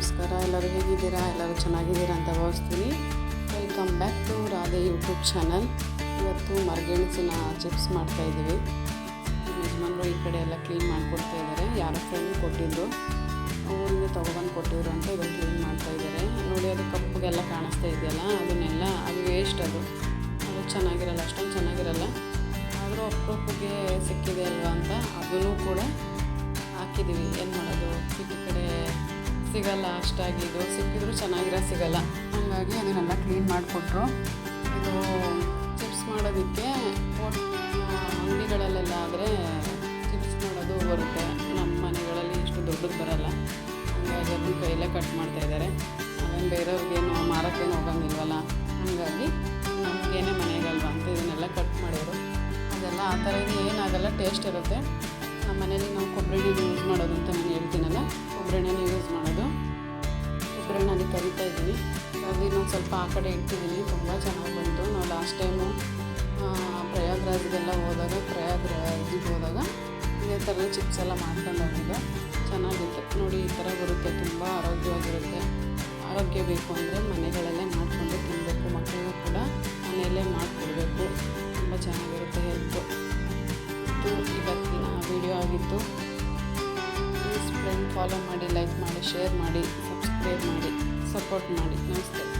ನಮಸ್ಕಾರ, ಎಲ್ಲರೂ ಹೇಗಿದ್ದೀರಾ? ಎಲ್ಲರೂ ಚೆನ್ನಾಗಿದ್ದೀರಾ ಅಂತ ಭಾವಿಸ್ತೀನಿ. Welcome back to Radhe YouTube channel ಇವತ್ತು ಮರಗೆಣಸಿನ ಚಿಪ್ಸ್ ಮಾಡ್ತಾ ಇದ್ದೀವಿ. ಯಜಮಾನರು ಈ ಕಡೆ ಎಲ್ಲ ಕ್ಲೀನ್ ಮಾಡಿಕೊಡ್ತಾ ಇದ್ದಾರೆ. ಯಾರೋ ಫ್ರೆಂಡ್ ಕೊಟ್ಟಿದ್ದರು ಅವರಿಗೆ ತೊಗೊಬಂದು ಕೊಟ್ಟಿದ್ರು ಅಂತ ಇವಾಗ ಕ್ಲೀನ್ ಮಾಡ್ತಾ ಇದ್ದಾರೆ. ನೋಡಿ, ಅದು ಕಪ್ಪಗೆಲ್ಲ ಕಾಣಿಸ್ತಾ ಇದೆಯಲ್ಲ, ಅದನ್ನೆಲ್ಲ, ಅದು ವೇಸ್ಟ್ ಅದು. ಅದು ಚೆನ್ನಾಗಿರಲ್ಲ, ಅಷ್ಟೊಂದು ಚೆನ್ನಾಗಿರಲ್ಲ. ಆದರೂ ಅಪರೂಪಕ್ಕೆ ಸಿಕ್ಕಿದೆ ಅಲ್ವಾ ಅಂತ ಅದನ್ನು ಕೂಡ ಹಾಕಿದ್ದೀವಿ. ಕಡೆ ಸಿಗಲ್ಲ ಅಷ್ಟಾಗಿ ಇದು. ಸಿಕ್ಕಿದ್ರು ಚೆನ್ನಾಗಿರೋ ಸಿಗಲ್ಲ. ಹಾಗಾಗಿ ಅದನ್ನೆಲ್ಲ ಕ್ಲೀನ್ ಮಾಡಿಕೊಟ್ರು. ಇದು ಚಿಪ್ಸ್ ಮಾಡೋದಕ್ಕೆ ಅಂಗಡಿಗಳಲ್ಲೆಲ್ಲ ಆದರೆ ಚಿಪ್ಸ್ ಮಾಡೋದು ಬರುತ್ತೆ. ನಮ್ಮ ಮನೆಗಳಲ್ಲಿ ಇಷ್ಟು ದೊಡ್ಡದು ಬರಲ್ಲ. ಹಾಗಾಗಿ ಅದನ್ನು ಕೈಯಲ್ಲೇ ಕಟ್ ಮಾಡ್ತಾ ಇದ್ದಾರೆ. ಅದನ್ನು ಬೇರೆಯವ್ರಿಗೇನು ಮಾರೋಕ್ಕೇನು ಹೋಗಂಗಿಲ್ವಲ್ಲ. ಹಾಗಾಗಿ ನಮಗೇನೆ ಮನೆಗಲ್ವ ಅಂತ ಇದನ್ನೆಲ್ಲ ಕಟ್ ಮಾಡಿದ್ರು. ಅದೆಲ್ಲ ಆ ಥರ ಏನಾಗಲ್ಲ, ಟೇಸ್ಟ್ ಇರುತ್ತೆ. ನಮ್ಮ ಮನೇಲಿ ನಾವು ಕೊಬ್ಬರಿ ಯೂಸ್ ಮಾಡೋದು ಅಂತ ನಾನು ಎಣ್ಣೆ ಕರಿತಾ ಇದ್ದೀನಿ. ಅದು ಇನ್ನೊಂದು ಸ್ವಲ್ಪ ಆ ಕಡೆ ಇಟ್ಟಿದ್ದೀನಿ ತುಂಬ ಚೆನ್ನಾಗಿ ಬಂತು. ನಾವು ಲಾಸ್ಟ್ ಟೈಮು ಪ್ರಯಾಗ್ರಾಜ್ಗೆಲ್ಲ ಹೋದಾಗ, ಪ್ರಯಾಗ್ರಾಜಿಗೆ ಹೋದಾಗ ಇದೇ ಥರ ಚಿಪ್ಸ್ ಎಲ್ಲ ಮಾಡ್ಕೊಂಡು ಹೋಗಿದ್ದೆ ಚೆನ್ನಾಗಿತ್ತು. ನೋಡಿ, ಈ ಥರ ಬರುತ್ತೆ. ತುಂಬ ಆರೋಗ್ಯವಾಗಿರುತ್ತೆ. ಆರೋಗ್ಯ ಬೇಕು ಅಂದರೆ ಮನೆಗಳಲ್ಲೇ ಮಾಡಿಕೊಂಡು ತಿನ್ನಬೇಕು ಮಕ್ಕಳಿಗೂ ಕೂಡ ಮನೆಯಲ್ಲೇ ಮಾಡಿಕೊಡ್ಬೇಕು. ತುಂಬ ಚೆನ್ನಾಗಿರುತ್ತೆ ಹೆಲ್ತು ಇದು ಇವತ್ತಿನ ವಿಡಿಯೋ ಆಗಿತ್ತು. ಪ್ಲೀಸ್ ಫ್ರೆಂಡ್ ಫಾಲೋ ಮಾಡಿ ಲೈಕ್ ಮಾಡಿ ಶೇರ್ ಮಾಡಿ ಸಬ್ಸ್ಕ್ರೈಬ್ ಮಾಡಿ ಸಪೋರ್ಟ್ ಮಾಡಿ ನಮಸ್ತೆ